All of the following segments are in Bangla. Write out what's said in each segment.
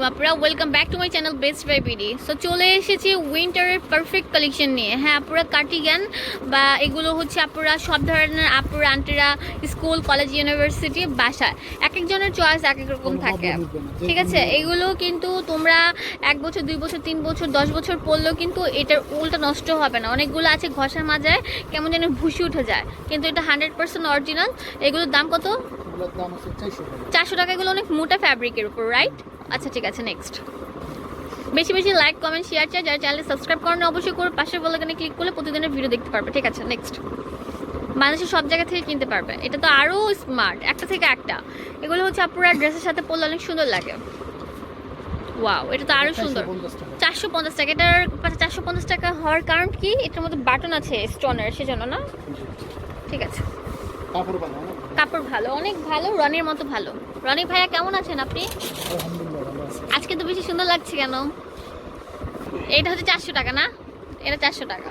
আলাইকুম আপুরা welcome back to my channel best buy BD so চলে এসেছি উইন্টারের পারফেক্ট কালেকশন নিয়ে। হ্যাঁ আপুরা কার্টিগান বা এগুলো হচ্ছে আপুরা সব ধরনের আপুরা আন্টিরা স্কুল কলেজ ইউনিভার্সিটি বাসা এক একজনের চয়েস এক এক রকম থাকে ঠিক আছে? এগুলো কিন্তু তোমরা এক বছর দুই বছর তিন বছর দশ বছর পরলেও কিন্তু এটার উলটা নষ্ট হবে না। অনেকগুলো আছে ঘষার মাজায় কেমন যেন ভুসি উঠে যায়। কিন্তু এটা হান্ড্রেড পার্সেন্ট অরিজিনাল এগুলোর দাম কত? চারশো টাকা। এগুলো অনেক মোটা ফ্যাব্রিকের উপর রাইট আচ্ছা ঠিক আছে নেক্সট বেশি বেশি লাইক কমেন্ট শেয়ার চাই যারা চ্যানেল সাবস্ক্রাইব করেন অবশ্যই করে। পাশের বলাকানে ক্লিক করলে প্রতিদিনের ভিডিও দেখতে পারবে। ঠিক আছে নেক্সট মানুষের সব জায়গা থেকে কিনতে পারবে। এটা তো আরও স্মার্ট একটা থেকে একটা। এগুলো হচ্ছে আপনারা ড্রেসের সাথে পরলে অনেক সুন্দর লাগে। ওয়াও এটা তো আরও সুন্দর। চারশো পঞ্চাশ টাকা। এটার চারশো পঞ্চাশ টাকা হওয়ার কারণ কি? এটার মধ্যে বাটন আছে স্টোনের সেজন্য না? ঠিক আছে। কাপড় ভালো অনেক ভালো। রনির মতো ভালো। রনি ভাইয়া কেমন আছেন আপনি? সুন্দর লাগছে কেন? এটা হচ্ছে চারশো টাকা না? এটা চারশো টাকা।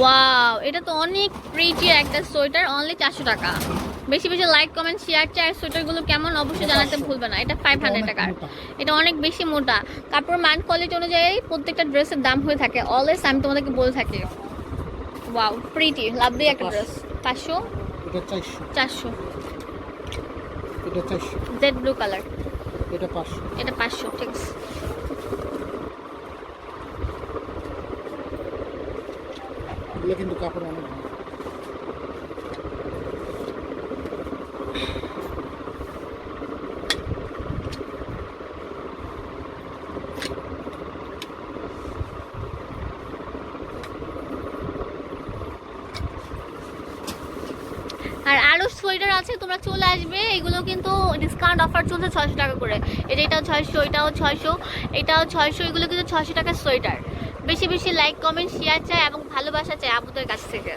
ওয়াও এটা তো অনেক প্রিটি একটা সোয়েটার অনলি চারশো টাকা। বেশি বেশি লাইক কমেন্ট শেয়ার চাই সোয়েটারগুলো কেমন অবশ্যই জানাতে ভুলবে না। এটা ফাইভ হান্ড্রেড টাকার। এটা অনেক বেশি মোটা। কাপড় মান কোয়ালিটি অনুযায়ী প্রত্যেকটা ড্রেসের দাম হয়ে থাকে। অলওয়েজ আমি তোমাদেরকে বলে থাকি। ওয়াও প্রিটি লাভলি একটা ড্রেস পাঁচশো? চারশো। চারশো। জেড ব্লু কালার এটা পাঁচশো। এটা পাঁচশো ঠিক আছে। এগুলো কিন্তু কাপড় অনেক ভালো। আর আরও সোয়েটার আছে, তোমরা চলে আসবে। এগুলো কিন্তু ডিসকাউন্ট অফার চলছে ছয়শো টাকা করে। এটা এটাও ছয়শো এটাও ছয়শো এটাও ছয়শো, এগুলো কিন্তু ছয়শো টাকার সোয়েটার বেশি বেশি লাইক কমেন্ট শেয়ার চাই এবং ভালোবাসা চাই আবুদের কাছ থেকে।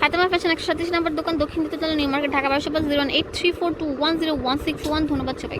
ফাতেমা ফ্যাশন একশো সাতাশ নম্বর দোকান দক্ষিণ দিতে নিউ মার্কেট ঢাকা, বারোশো zero eight three four two one zero one six one ধন্যবাদ সবাই